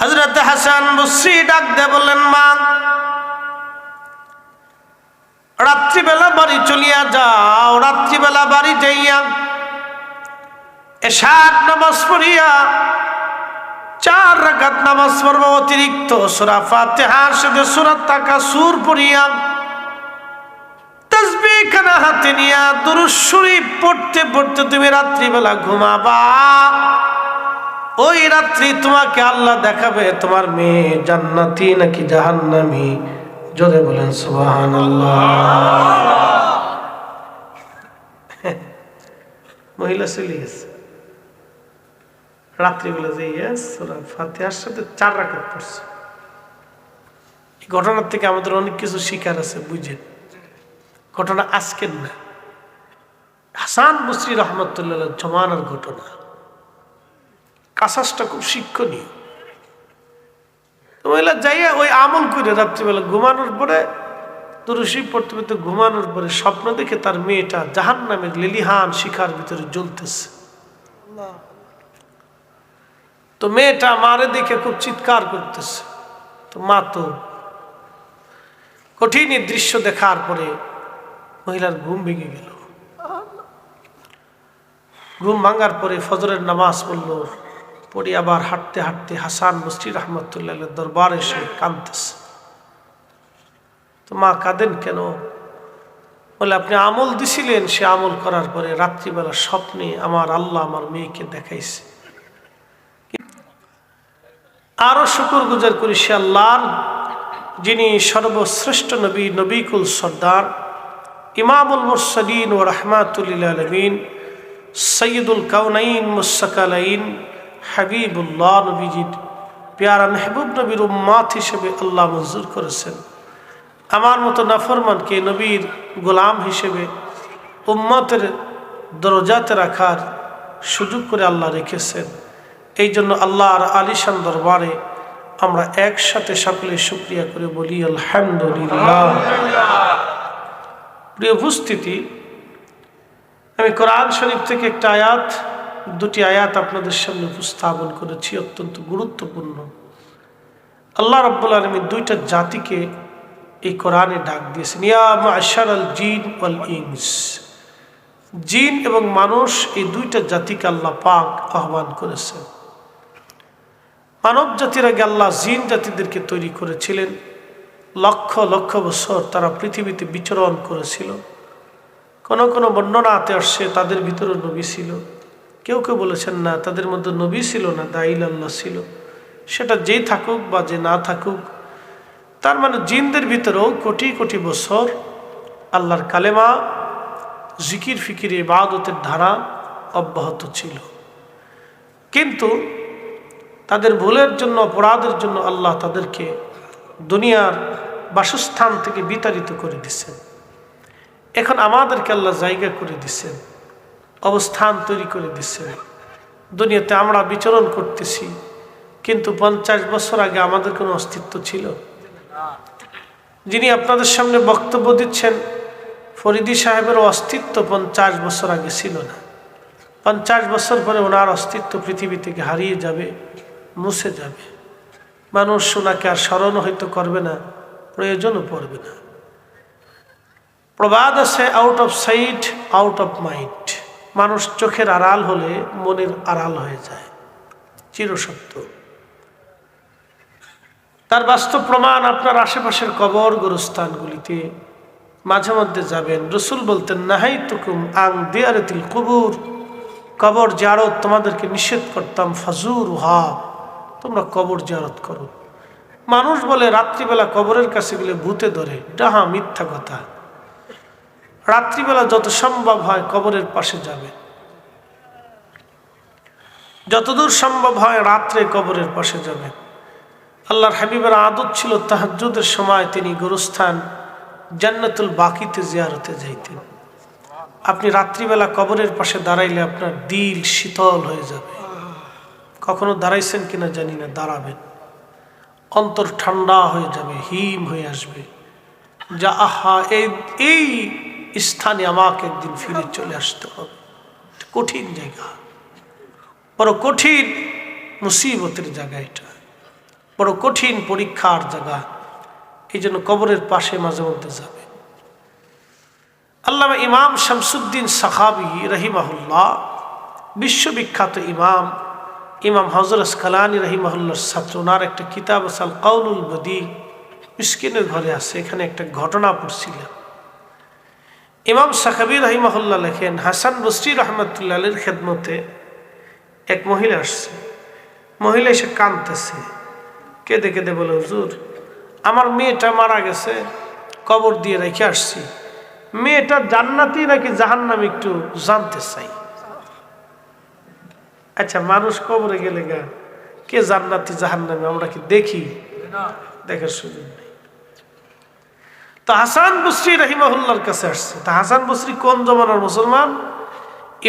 হজরত হাসান বসরি ডাক দে বললেন, মা, রাত্রিবেলা বাড়ি চলিয়া যাও, রাত্রিবেলা বাড়ি যাইয়া এসার নামাজ পড়িয়া চার রাকাত নামাজ পড়ব অতিরিক্ত, সুরা ফাতিহার সাথে সুরা তাকা সুর পড়িয়া তসবি খানা হাতে নিয়া দুরুদ পড়তে পড়তে তুমি রাত্রিবেলা ঘুমাবা। ওই রাত্রি তোমাকে আল্লাহ দেখাবে, তোমার মেয়ে জান্নাতি নাকি জাহান্নামি? জোরে বলেন সুবাহান মহিলা চলে গেছে। রাত্রিবেলা যে ইয়াস ফাতিহার সাথে চার রাখাত পড়ছে। এই ঘটনার থেকে আমাদের অনেক কিছু শিকার আছে, বুঝেন। ঘটনা আজকের না। হাসান বসরি রহমতুল্লাহ জমানার ঘটনা। কাসাসটা খুব শিক্ষণীয়। মহিলা যাইয়া ওই আমল করে রাত্রিবেলা ঘুমানোর পরে পড়তে পড়তে ঘুমানোর পরে স্বপ্ন দেখে তার মেয়েটা জাহান নামের লিলিহান শিখার ভিতরে জ্বলতেছে। তো মেয়েটা মারে দেখে খুব চিৎকার করতেছে। তো মা তো কঠিন দৃশ্য দেখার পরে মহিলার ঘুম ভেঙে গেল। ঘুম ভাঙার পরে ফজরের নামাজ পড়ল। পড়ে আবার হাঁটতে হাঁটতে হাসান মুস্তি রহমতুল্লাহ দরবার এসে কাঁদতেছে। তো মা কাঁদেন কেন? বলে, আপনি আমল দিছিলেন, সে আমল করার পরে রাত্রিবেলা স্বপ্নে আমার আল্লাহ আমার মেয়েকে দেখাইছে। আরও শুকুর গুজার করি, সে আল্লাহর, যিনি সর্বশ্রেষ্ঠ নবী, নবীকুল সর্দার, ইমামুল মুরসলিন ও রহমাতুল আলমিন, সৈয়দুল কাউনাইন মুসাকালাইন হাবিবুল্লাহ নবীজির পেয়ারা মেহবুব নবীর উম্মাত হিসেবে আল্লাহ মঞ্জুর করেছেন। আমার মতো নাফরমানকে নবীর গোলাম হিসেবে উম্মাতের দরজাতে রাখার সুযোগ করে আল্লাহ রেখেছেন। এই জন্য আল্লাহর আলিশান দরবারে আমরা একসাথে সকলে শুক্রিয়া করে বলি, আলহামদুলিল্লাহ। প্রিয় উপস্থিতি, আমি কোরআন শরীফ থেকে একটা আয়াত দুটি আয়াত আপনাদের সামনে উপস্থাপন করেছি, অত্যন্ত গুরুত্বপূর্ণ। আল্লাহ রব্বুল আলমী দুইটা জাতিকে এই কোরআনে ডাক দিয়েছেন, ইয়া আশার আল জিন ওয়াল ইংস জিন এবং মানুষ এই দুইটা জাতিকে আল্লাহ পাক আহ্বান করেছেন। মানব জাতির আগে আল্লাহ জিন জাতিদেরকে তৈরি করেছিলেন। লক্ষ লক্ষ বছর তারা পৃথিবীতে বিচরণ করেছিল। কোন কোনো বর্ণনাতে আসছে তাদের ভিতরে নবী ছিল। কেউ কেউ বলেছেন, না, তাদের মধ্যে নবী ছিল না দাইল আল্লাহ ছিল। সেটা যেই থাকুক বা যে না থাকুক, তার মানে জিনদের ভিতরেও কোটি কোটি বছর আল্লাহর কালেমা, জিকির ফিকির, ইবাদতের ধারা অব্যাহত ছিল। কিন্তু তাদের ভুলের জন্য, অপরাধের জন্য আল্লাহ তাদেরকে দুনিয়ার বাসস্থান থেকে বিতাড়িত করে দিচ্ছেন এখন আমাদেরকে আল্লাহ জায়গা করে দিচ্ছেন অবস্থান তৈরি করে দিচ্ছেন দুনিয়াতে আমরা বিচরণ করতেছি, কিন্তু পঞ্চাশ বছর আগে আমাদের কোনো অস্তিত্ব ছিল। যিনি আপনাদের সামনে বক্তব্য দিচ্ছেন, ফরিদি সাহেবের অস্তিত্ব পঞ্চাশ বছর আগে ছিল না। পঞ্চাশ বছর পরে ওনার অস্তিত্ব পৃথিবী থেকে হারিয়ে যাবে, মুছে যাবে। মানুষ ওনাকে আর স্মরণ হয়তো করবে না, প্রয়োজনও পড়বে না। প্রবাদ আছে out of sight out of mind মানুষ চোখের আড়াল হলে মনের আড়াল হয়ে যায়। চিরসত্য। তার বাস্তব প্রমাণ আপনার আশেপাশের কবর গুরুস্থানগুলিতে মাঝে মধ্যে যাবেন। রসুল বলতেন নাহাই তুকুম আং দিয়ারেতিল কবুর। কবর জারত তোমাদেরকে নিষেধ করতাম, ফাজুর হা। তোমরা কবর জারত করো। মানুষ বলে, রাত্রিবেলা কবরের কাছে গেলে ভূতে ধরে। ডাহা মিথ্যা কথা। রাত্রিবেলা যত সম্ভব হয় কবরের পাশে যাবে। যতদূর সম্ভব হয় রাত্রে কবরের পাশে যাবে। আল্লাহর হাবিবের আদত ছিল তাহাজুদের সময় তিনি গোরস্থান জান্নাতুল বাকিতে জিয়ারতে যাইতেন। আপনি রাত্রিবেলা কবরের পাশে দাঁড়াইলে আপনার দিল শীতল হয়ে যাবে। কখনো দাঁড়াইছেন কিনা জানি না, দাঁড়াবেন। অন্তর ঠান্ডা হয়ে যাবে, হিম হয়ে আসবে। যা আহা, এই এই স্থানে আমাকে একদিন ফিরে চলে আসতে হবে। কঠিন জায়গা। বড় কঠিন মুসিবতের জায়গা এটা। বড় কঠিন পরীক্ষার জায়গা। এই জন্য কবরের পাশে মাঝে মধ্যে যাবে। আল্লাহ ইমাম শামসুদ্দিন সাহাবি রহিমাহুল্লাহ, বিশ্ববিখ্যাত ইমাম ইমাম হজরত কালানি রহিমাহুল্লার ছাত্র, ওনার একটা কিতাব আসাল কাউলুল বদি। মিসকিনের ঘরে আছে। এখানে একটা ঘটনা পড়ছিলাম। ইমাম সাকাবি রহিমাহুল্লাহ লেখেন, হাসান বসরি রহমতুল্লাহের খেদমতে এক মহিলা আসছে। মহিলা এসে কাঁদতেছে। কেঁদে কেঁদে বলে, হুজুর, আমার মেয়েটা মারা গেছে, কবর দিয়ে রেখে আসছি। মেয়েটা জান্নাতি নাকি জাহান্নাম একটু জানতে চাই? আচ্ছা মানুষ কবরে গেলে গা, কে জান্নাতি জাহান্নামে? আমরা কি দেখি? দেখার সুযোগ নেই। তো হাসান বসরি রহিমাহুল্লার কাছে আসছে। তা হাসান বসরি কোন জমানার মুসলমান?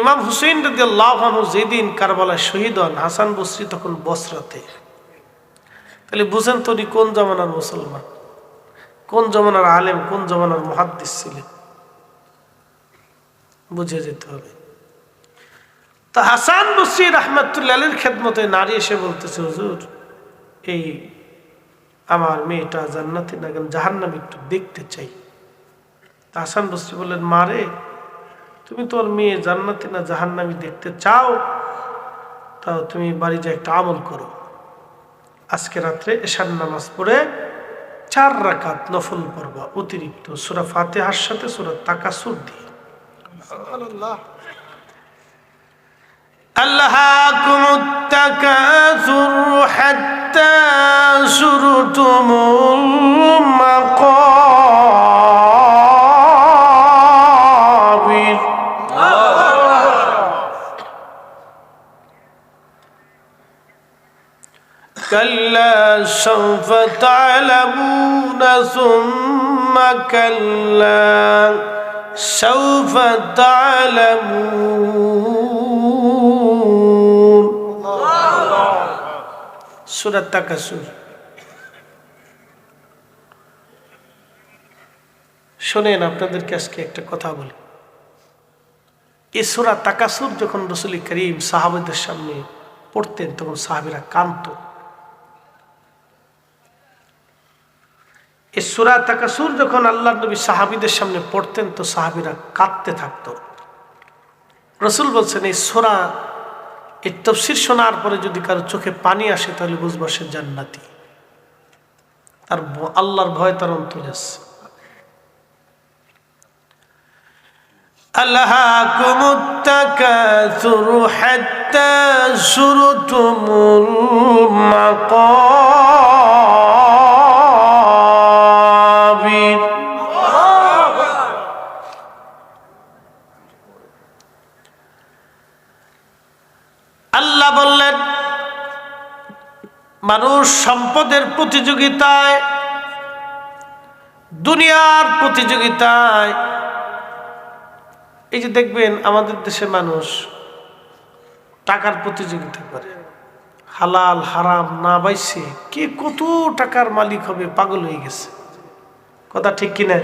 ইমাম হুসেন রদি আল্লাহ যেদিন কারবালায় শহীদ হন, হাসান বসরি তখন বসরাতে। তাহলে বুঝেন তো উনি কোন জমানার মুসলমান? কোন জমানার আলেম, কোন জমানার মহাদ্দিস ছিলেন? বুঝে যেতে হবে। তো হাসান বসরি রহমতুল্লাহের খেদমতে নারী এসে বলতেছে, হুজুর, এই আমার মেয়েটা জান্নাতে না কেন জাহান্নাম একটু দেখতে চাই। আসান বসি বললেন মারে তুমি তোর মেয়ে জান্নাতে না জাহান্নামি দেখতে চাও তাও তুমি বাড়ি যা একটা আমল করো। আজকে রাত্রে এশান নামাজ পড়ে চার রাকাত নফল পড়বা অতিরিক্ত সুরা ফাতেহার সাথে সুরা তাকাসুর দিয়ে। আল্লাহ حتى زرتم المقابر. كلا سوف تعلمون ثم كلا سوف تعلمون. সুরাত তাকাসুর। শোনেন, আপনাদেরকে আজকে একটা কথা বলি। এই সুরা তাকাসুর যখন রসুল করিম সাহাবেদের সামনে পড়তেন, তখন সাহাবিরা কান্ত এই সুরা তাকাসুর যখন আল্লাহ নবী সাহাবিদের সামনে পড়তেন, তো সাহাবিরা কাঁদতে থাকত। রসুল বলছেন, এই সুরা এই তফসির শোনার পরে যদি কারো চোখে পানি আসে তাহলে বুঝবো সে জান্নাতি তার ভ- আল্লাহর ভয় তার অন্তরে আসছে ألهاكم التكاثر حتى زرتم المقابر মানুষ সম্পদের প্রতিযোগিতায়, দুনিয়ার প্রতিযোগিতায়, এই যে দেখবেন আমাদের দেশে মানুষ টাকার প্রতিযোগিতা করে। হালাল, হারাম, না বাইছে কে কত টাকার মালিক হবে, পাগল হয়ে গেছে। কথা ঠিক কিনা?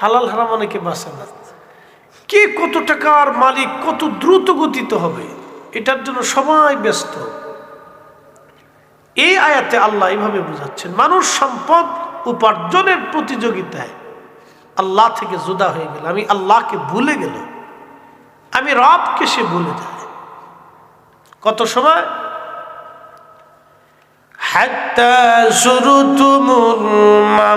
হালাল, হারাম অনেকে বাঁচে না। কে কত টাকার মালিক কত দ্রুত গতিতে হবে, এটার জন্য সবাই ব্যস্ত। এই আয়াতে আল্লাহ এইভাবে বুঝাচ্ছেন মানুষ সম্পদ উপার্জনের প্রতিযোগিতায় আল্লাহ থেকে জুদা হয়ে গেল আমি আল্লাহকে ভুলে গেল আমি রবকে সে ভুলে যায় কত সময় حتى زرتم المقابر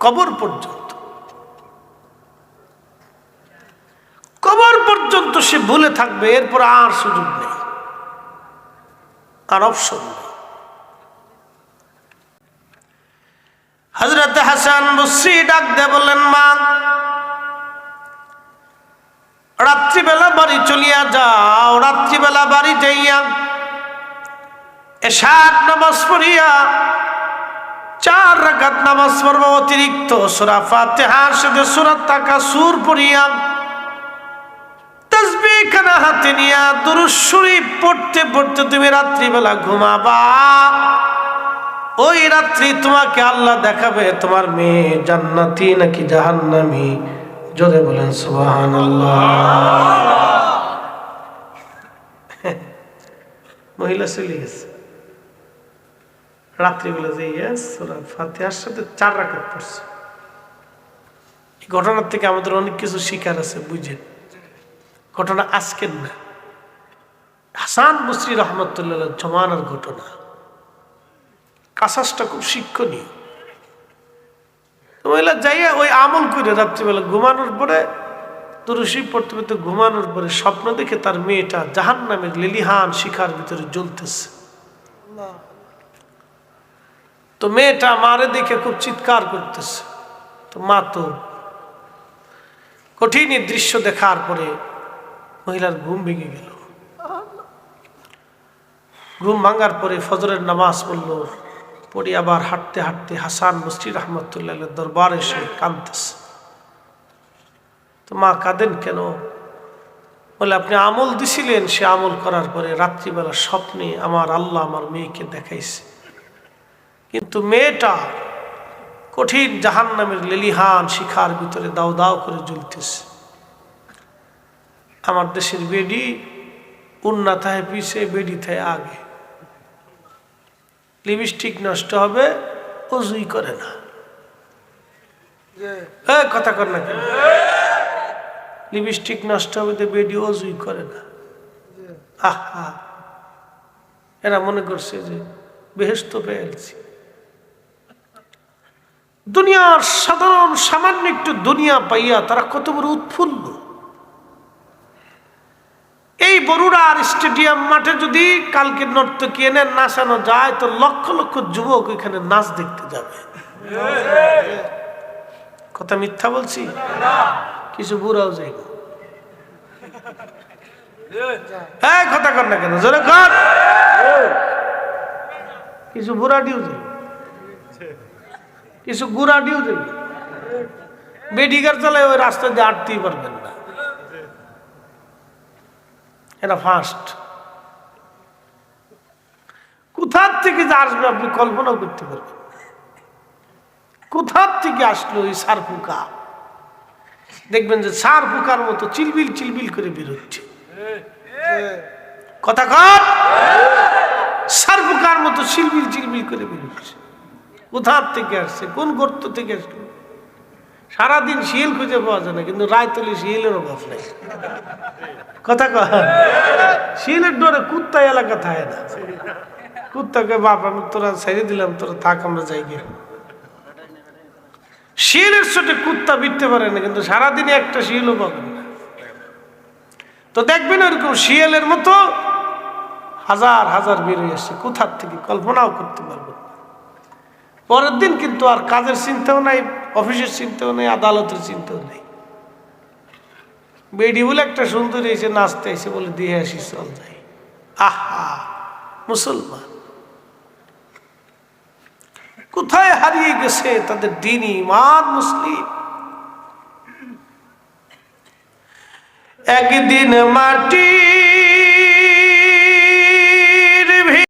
কবর পর্যন্ত সে ভুলে থাকবে, এরপর আর সুযোগ নেই, আর অপশন নেই। হজরত হাসান বসরি ডাক দে বললেন, মা, রাত্রিবেলা বাড়ি চলিয়া যাও, রাত্রিবেলা বাড়ি যাইয়া এসার নামাজ পড়িয়া চার রাকাত নামাজ পড়ব অতিরিক্ত, সুরা ফাতিহার সাথে সুরা তাকা সুর পড়িয়া হাতে শরীফ পড়তে পড়তে তুমি রাত্রিবেলা ঘুমাবা। ওই রাত্রি তোমাকে আল্লাহ দেখাবে তোমার মেয়ে জান্নাতি নাকি জাহান্নামি? জোরে বলেন মহিলা চলে গেছে। রাত্রিবেলা যে ইয়াস ফাতিহার সাথে চার পড়ছে। ঘটনার থেকে আমাদের অনেক কিছু শিকার আছে, বুঝেন। ঘটনা আজকের না। হাসান বসরি রহমতুল্লাহ জমানার ঘটনা। কাসাসটা খুব শিক্ষণীয়। মহিলা যাইয়া ওই আমল করে রাত্রিবেলা ঘুমানোর পরে তুরসী পড়তে পড়তে ঘুমানোর পরে স্বপ্ন দেখে তার মেয়েটা জাহান নামের লিলিহান শিখার ভিতরে জ্বলতেছে। তো মেয়েটা মারে দেখে খুব চিৎকার করতেছে। তো মা তো কঠিন দৃশ্য দেখার পরে মহিলার ঘুম ভেঙে গেল। ঘুম ভাঙার পরে ফজরের নামাজ পড়ল। পড়ে আবার হাঁটতে হাঁটতে হাসান মুস্তির রহমতুল্লাহ দরবার এসে কাঁদতেছে। তো মা কাঁদেন কেন? বলে, আপনি আমল দিছিলেন সে আমল করার পরে রাত্রিবেলা স্বপ্নে আমার আল্লাহ আমার মেয়েকে দেখাইছে। কিন্তু মেয়েটা কঠিন জাহান নামের লেলিহান শিখার ভিতরে দাও দাও করে জ্বলতেছে। আমার দেশের বেডি, উন্না থায়, পিছে বেডি থায় আগে। লিপস্টিক নষ্ট হবে, অজুই করে না। কথা কর না কেন? লিপস্টিক নষ্ট হবে তো বেডি অজুই করে না। আহা। এরা মনে করছে যে বেহেস্ত পেয়েছি দুনিয়ার সাধারণ সামান্য একটু দুনিয়া পাইয়া তারা কত বড় উৎফুল্ল। এই বরুড়ার স্টেডিয়াম মাঠে যদি কালকে নর্তকী এনে নাচানো যায়, তো লক্ষ লক্ষ যুবক এখানে নাচ দেখতে যাবে। কথা মিথ্যা বলছি? কিছু বুড়াও যাইব। হ্যাঁ কথা কর না কেন, জোরে কর। কিছু বুড়াটিও যাইব। কিছু গুড়াটিও চালায় ওই রাস্তা দিয়ে আটতেই পারবেন না। এটা ফার্স্ট কোথার থেকে যে আসবে আপনি কল্পনাও করতে পারবেন কোথার থেকে আসলো ওই সার পোকা? দেখবেন যে সার পোকার মতো চিলবিল চিলবিল করে বেরোচ্ছে। কথা কর? সার পোকার মতো চিলবিল চিলবিল করে বেরোচ্ছে। কোথার থেকে আসছে? কোন গর্ত থেকে আসলো? সারাদিন শিল খুঁজে পাওয়া যায় না, কিন্তু রায়তলি শিলের অভাব নেই। কথা কয়? শিলের ডোরে কুত্তা এলাকা থাকে না। কুত্তাকে বাপ, আমি তোরা ছেড়ে দিলাম, তোরা থাক, আমরা যাই গিয়ে। শিলের সাথে কুত্তা বিটতে পারে না, কিন্তু সারাদিনে একটা শিলও পাবেন তো দেখবেন ওরকম শিয়ালের মতো হাজার হাজার বেরিয়ে আসছে কোথার থেকে কল্পনাও করতে পারবেন না। পরের দিন কিন্তু আর কাজের চিন্তাও নাই অফিসের চিন্তাও নেই, আদালতের চিন্তাও নেই। বেডি বলে একটা সুন্দরী এসে নাচতে এসে বলে, দিয়ে আসি চল যাই। আহা, মুসলমান। কোথায় হারিয়ে গেছে তাদের দিন ইমান, মুসলিম? একদিন মাটি